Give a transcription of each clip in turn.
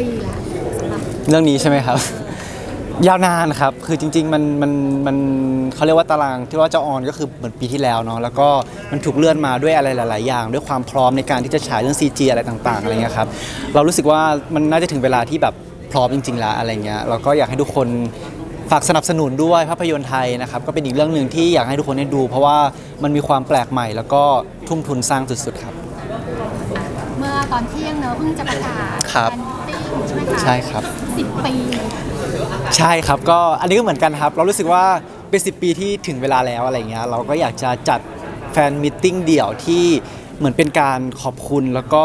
ปีแล้วสำหรับเรื่องนี้ใช่ไหมครับ ยาวนานครับ คือจริงๆ มันมันมันเขาเรียกว่าตารางที่ว่าจะออนก็คือเหมือนปีที่แล้วเนาะ แล้วก็มันถูกเลื่อนมาด้วยอะไรหลาย ๆ อย่าง ด้วยความพร้อมในการที่จะฉายเรื่อง CG อะไรต่างๆ อะไรเงี้ยครับ เรารู้สึกว่ามันน่าจะถึงเวลาที่แบบพร้อมจริง ๆ แล้วอะไรเงี้ยเราก็อยากให้ทุกคนฝากสนับสนุนด้วยภาพยนตร์ไทยนะครับ ก็เป็นอีกเรื่องหนึ่งที่อยากให้ทุกคนได้ดู เพราะว่ามันมีความแปลกใหม่ แล้วก็ทุ่มทุนสร้างสุดๆครับ เมื่อตอนเที่ยงเนอะเพิ่งจะประกาศครับแฟนมิตติ้งใช่ ไหมคะใช่ครับ สิบปีใช่ครับก็อันนี้ก็เหมือนกันครับ เรารู้สึกว่าเป็น10ปีที่ถึงเวลาแล้วอะไรเงี้ยเราก็อยากจะจัดแฟนมิทติ้งเดี่ยวที่เหมือนเป็นการขอบคุณแล้วก็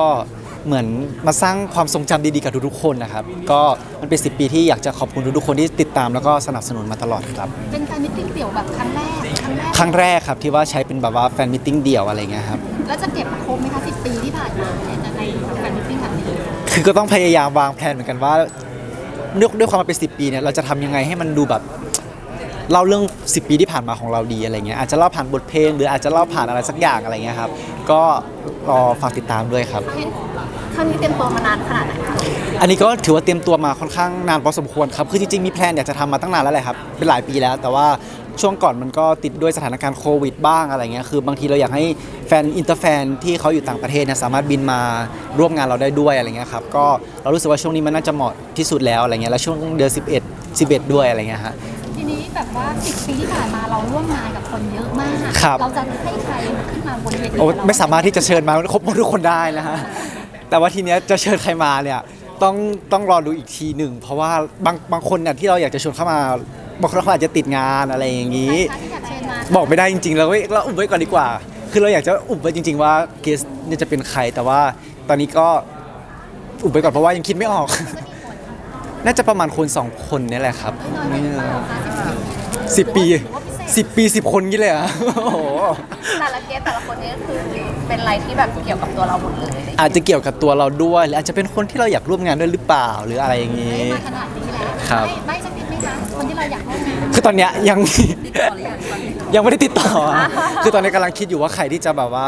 เหมือนมาสร้างความทรงจำดีๆกับทุกๆคนนะครับ ก็มันเป็น 10 ปีที่อยากจะขอบคุณทุกๆคนที่ติดตามแล้วก็สนับสนุนมาตลอดครับ เป็นแฟนมิตติ้งเดี่ยวแบบครั้งแรกครั้งแรกครั้งแรกครับที่ว่าใช้เป็นแบบว่าแฟนมิทติ้งเดี่ยวอะไรเงี้ยครับแล้วจะเก็บครบไหมคะสิบปีที่ผ่านมาเนี่ยในแฟนมิตติ้งแบบนี้ คือก็ต้องพยายามวางแผนเหมือนกันว่าด้วยด้วยความมาเป็น10ปีเนี่ยเราจะทำยังไงให้มันดูแบบเล่าเรื่อง 10 ปีที่ผ่านมาของเราดีอะไรเงี้ยอาจจะเล่าผ่านบทเพลง หรืออาจจะเล่าผ่านอะไรสักอย่างอะไรเงี้ยครับก็รอฝากติดตามด้วยครับเห็นครั้งนี้เตรียมตัวมานานขนาดไหนคะอันนี้ก็ถือว่าเตรียมตัวมาค่อนข้างนานพอสมควรครับ คือจริงๆ มีแพลนอยากจะทำมาตั้งนานแล้วแหละครับ เป็นหลายปีแล้ว แต่ว่า ช่วงก่อนมันก็ติดด้วยสถานการณ์โควิดบ้างอะไรเงี้ยคือบางทีเราอยากให้แฟนอินเตอร์แฟนที่เขาอยู่ต่างประเทศเนี่ยสามารถบินมาร่วมงานเราได้ด้วยอะไรเงี้ยครับก็เรารู้สึกว่าช่วงนี้มันน่าจะเหมาะที่สุดแล้วอะไรเงี้ยแล้วช่วงเดือน 11 11 ด้วยอะไรเงี้ยฮะทีนี้แบบว่าสิบปีที่ผ่านมาเราร่วมงานกับคนเยอะมากครับเราจะให้ใครขึ้นมาบนเวทีโอ้กับเไม่สามารถที่จะเชิญมาครบหมดทุกคนได้นะฮะแต่ว่าทีเนี้ยจะเชิญใครมาเนี่ยต้องต้องรอดูอีกทีหนึ่งเพราะว่าบางบางคนเนี่ยที่เราอยากจะชวนเข้ามา บางคนเขาอาจจะติดงานอะไรอย่างนี้ใครคะที่อยากเชิญมาบอกไม่ได้จริงๆเราไว้เราอุบไว้ก่อนดีกว่า คือเราอยากจะอุบไว้จริง ๆ ว่าเกสเนี่ยจะเป็นใครแต่ว่าตอนนี้ก็อุบไว้ก่อนเพราะว่ายังคิดไม่ออก น่าจะประมาณคนสองคนเนี่ยแหละครับน้อยไหมคะสิบสิบปีถือว่าพิเศษสิบปีสิบคนงี้เลยเหรอะโอ้โห แต่ละเกสแต่ละคนนี้ก็คือเป็นอะไรที่แบบเกี่ยวกับตัวเราหมดเลยอาจจะเกี่ยวกับตัวเราด้วย หรืออาจจะเป็นคนที่เราอยากร่วมงานด้วยหรือเปล่าหรืออะไรอย่างนี้ มาขนาดนี้แล้วครับ ไม่ไม่สักนิดไหม คะคนที่เราอยากร่วมงานคือตอนเนี้ยยังยังไม่ได้ติดต่อ คือตอนนี้กำลังคิดอยู่ว่าใครที่จะแบบว่า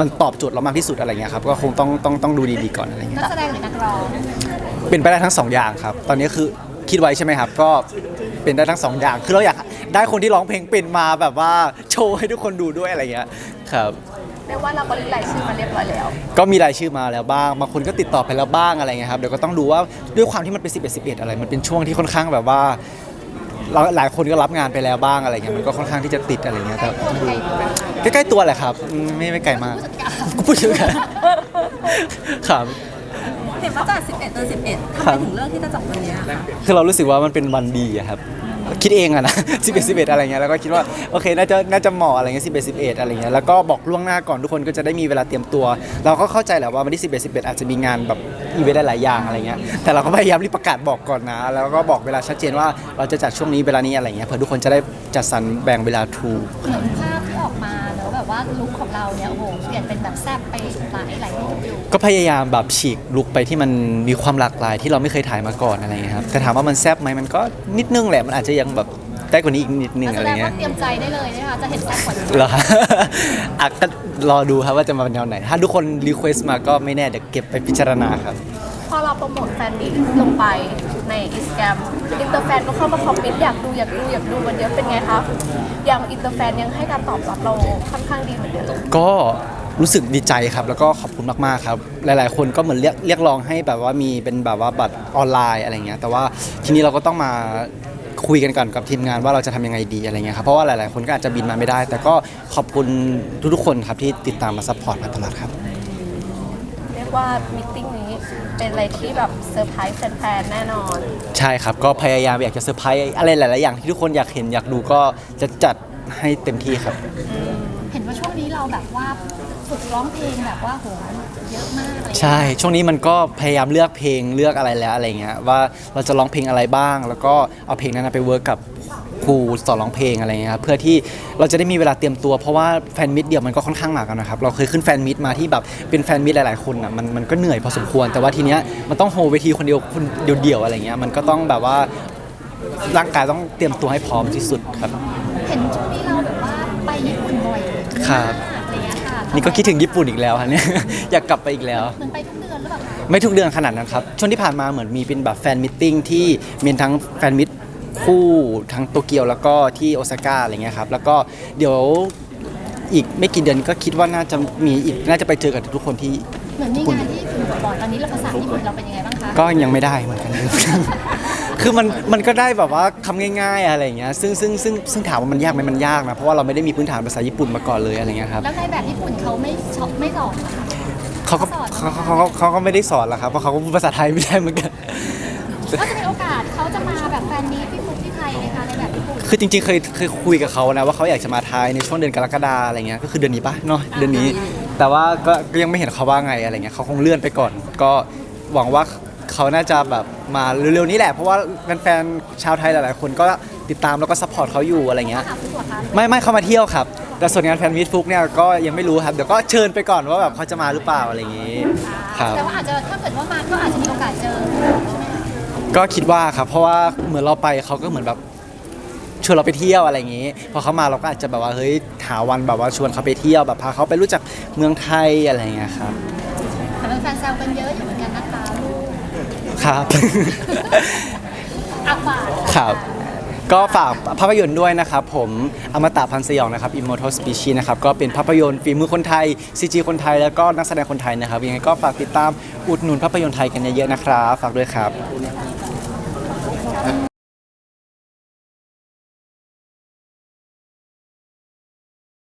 มันตอบโจทย์เรามากที่สุดอะไรเงี้ยครับ ก็คงต้องต้องต้องดูดีๆก่อนอะไรเงี้ย นักแสดงหรือนักร้องเป็นไปได้ทั้งสองอย่างครับ ตอนนี้คือคิดไว้ใช่ไหมครับ ก็เป็นได้ทั้งสองอย่าง คือเราอยาก ได้คนที่ร้องเพลงเป็นมาแบบว่าโชว์ให้ทุกคนดูด้วยอะไรเงี้ยครับ เรียกว่าเราก็ริรายชื่อมาเรียบร้อยแล้ว ก็มีรายชื่อมาแล้วบ้างบางคนก็ติดต่อไปแล้วบ้างอะไรเงี้ยครับเดี๋ยวก็ต้องดูว่าด้วยความที่มันเป็น 11 11 อะไร มันเป็นช่วงที่ค่อนข้างแบบว่าเราหลายคนก็รับงานไปแล้วบ้างอะไรเงี้ยมันก็ค่อนข้างที่จะติดอะไรเงี้ยใกล้แต่ตัวหรือไกลตัวใกล้ๆตัวแหละครับอืมไม่ไม่ไกลมากก็พูดถึงกันครับ เห็นว่าจัด11เดือน11ทำครัไมบถึงเลือกที่จะจัดวันเนี้ยคะคือเรารู้สึกว่ามันเป็นวันดีอะครับ คิดเองอะนะสิบเอ็ดสิบเอ็ดอะไรเงี้ยแล้วก็คิดว่าโอเคน่าจะน่าจะเหมาะอะไรเงี้ยสิบเอ็ดสิบเอ็ดอะไรเงี้ยแล้วก็บอกล่วงหน้าก่อนทุกคนก็จะได้มีเวลาเตรียมตัว เราก็เข้าใจแหละว่าวันที่สิบเอ็ดสิบเอ็ดอาจจะมีงานแบบอีเวนต์หลายๆอย่างอะไรเงี้ยแต่เราก็พยายามรีบประกาศบอกก่อนนะ แล้วก็บอกเวลาชัดเจนว่าเราจะจัดช่วงนี้เวลานี้อะไรเงี้ยเพื่อทุกคนจะได้จัดสรรแบ่งเวลาถูกเหมือนภาพที่ออกมา ว่าลุคของเราเนี่ยโอ้โหเปลี่ยนเป็นแบบแซ่บไปหลายหลายรูปอยู่ก็พยายามแบบฉีกลุกไปที่มันมีความหลากหลายที่เราไม่เคยถ่ายมาก่อนอะไรเงี้ยครับแต่ถามว่ามันแซบไหมมันก็นิดนึงแหละมันอาจจะยังแบบได้กว่านี้อีกนิดนึงนักอะแสไรดงเงี้ว่ายเตรียมใจได้เลยนะคะจะเห็นแซ่บกว่านี้เหรอ อะก็รอดูครับว่าจะมาเป็นแนวไหน ถ้าทุกคนรีเควสมาก็ไม่แน่เดี๋ยวเก็บไปพิจารณาครับ พอเราโปรโมทแฟนมิตลงไป ในอินสตาแกรมอินเตอร์แฟนก็เข้ามาคอมเมนต์อยากดูอยากดูอยากดูมันเยอะเป็นไงคะอย่างอินเตอร์แฟนยังให้การตอบรับเราค่อนข้างดีเหมือนเดิมก็รู้สึกดีใจครับ แล้วก็ขอบคุณมากๆครับ หลายๆ คนก็เหมือนเรียกเรียกร้องให้แบบว่ามีเป็นแบบว่าบัตรออนไลน์อะไรเงี้ยแต่ว่าทีนี้เราก็ต้องมาคุยกันก่อนกับทีมงานว่าเราจะทำยังไงดีอะไรเงี้ยครับเพราะว่าหลายๆ คนก็อาจจะบินมาไม่ได้ แต่ก็ขอบคุณทุกๆคนครับที่ติดตามมาซัพพอร์ตมาตลอดครับ ว่ามิทติ้งนี้เป็นอะไรที่แบบเซอร์ไพรส์แฟนๆแน่นอน ใช่ครับ ก็พยายามอยากจะเซอร์ไพรส์อะไรหลาย ๆ อย่างที่ทุกคนอยากเห็นอยากดูก็จะจัดให้เต็มที่ครับ เห็นว่าช่วงนี้เราแบบว่า ฝึกร้องเพลงแบบว่าโหเยอะมากอะไรอย่างเงี้ยใช่ ช่วงนี้มันก็พยายามเลือกเพลงเลือกอะไรแล้วอะไรเงี้ยว่าเราจะร้องเพลงอะไรบ้าง แล้วก็เอาเพลงนั้นนะไปเวิร์กกับครูสอนร้องเพลงอะไรเงี้ยครับเพื่อที่เราจะได้มีเวลาเตรียมตัวเพราะว่าแฟนมิตเดียวมันก็ค่อนข้างหนักอะนะครับเราเคยขึ้นแฟนมิตมาที่แบบเป็นแฟนมิตหลายๆคนอะมันมันก็เหนื่อยพอสมควร แต่ว่าทีเนี้ยมันต้องโฮเวทีคนเดียวคนเดียวๆอะไรเงี้ยมันก็ต้องแบบว่าร่างกายต้องเตรียมตัวให้พร้อมที่สุดครับ เห็นช่วงนี้เราแบบว่าไปญี่ปุ่นบ่อยครับ นี่ก็คิดถึงญี่ปุ่นอีกแล้วฮะเนี่ย อยากกลับไปอีกแล้ว เหมือนไปทุกเดือนหรือเปล่าคะไม่ทุกเดือนขนาดนั้นครับ ช่วงที่ผ่านมาเหมือนมีเป็นแบบแฟนมิทติ้งที่มีทั้งแฟนมิตคู่ทั้งโตเกียวแล้วก็ที่โอซาก้าอะไรเงี้ยครับ แล้วก็เดี๋ยวอีกไม่กี่เดือนก็คิดว่าน่าจะมีอีกน่าจะไปเจอกับทุกๆคนที่ เหมือนมีงานที่ญี่ปุ่นบ่อยๆตอนนี้เราภาษาญี่ปุ่นเราเป็นยังไงบ้างคะ ก็ยังไม่ได้เหมือนกัน คือมันมันก็ได้แบบว่าคำง่ายๆอะไรอย่างเงี้ยซึ่งซึ่งซึ่งซึ่งถามว่ามันยากไหมมันยากนะเพราะว่าเราไม่ได้มีพื้นฐานภาษาญี่ปุ่นมาก่อนเลยอะไรเงี้ยครับแล้วในแบบญี่ปุ่นเขาไม่ชอบไม่สอนเหรอคะเขาก็เขาเขาเขาเขาก็ไม่ได้สอนหรอกครับเพราะเขาก็พูดภาษาไทยไม่ได้เหมือนกัน ก็จะมีโอกาสเขาจะมาแบบแฟนนี้พี่ฟุกที่ไทยเลยค่ะในแบบญี่ปุ่นคือจริงๆเคยเคยคุยกับเขานะว่าเขาอยากจะมาไทยในช่วงเดือนกรกฎาอะไรเงี้ยก็คือเดือนนี้ปะเนาะเดือนนี้ แต่ว่าก็ก็ยังไม่เห็นเขาว่าไงอะไรเงี้ยเขาคงเลื่อนไปก่อน ก็หวังว่า เขาน่าจะแบบมาเร็วๆนี้แหละ เพราะว่าแฟนๆชาวไทยหลายๆ คนก็ติดตามแล้วก็ซัพพอร์ตเขาอยู่อะไรเงี้ยหาฟุกเหรอคะไม่ไม่เขามาเที่ยวครับ แต่ส่วนงานแฟนมิตฟุกเนี่ยก็ยังไม่รู้ครับ เดี๋ยวก็เชิญไปก่อนว่าแบบเขาจะมาหรือเปล่าอะไรอย่างงี้ครับ แต่ว่าอาจจะถ้าเกิดว่ามาก็อาจจะมีโอกาสเจอใช่ไหมคะก็คิดว่าครับเพราะว่าเหมือนเราไปเขาก็เหมือนแบบชวนเราไปเที่ยวอะไรอย่างงี้ พอเขามาเราก็อาจจะแบบว่าเฮ้ยหาวันแบบว่าชวนเขาไปเที่ยวแบบพาเขาไปรู้จักเมืองไทยอะไรอย่างเงี้ยครับ แต่เป็นแฟนแซวกันเยอะอยู่เหมือนกันนะคะลูก ครับ อาฝากครับ ก็ฝากภาพยนตร์ด้วยนะครับ ผมอมตะพันธ์สยองนะครับ Immortal Species นะครับ ก็เป็นภาพยนตร์ฝีมือคนไทย CG คนไทย แล้วก็นักแสดงคนไทยนะครับ ยังไงก็ฝากติดตามอุดหนุนภาพยนตร์ไทยกันเยอะๆนะครับ ฝากด้วยครับ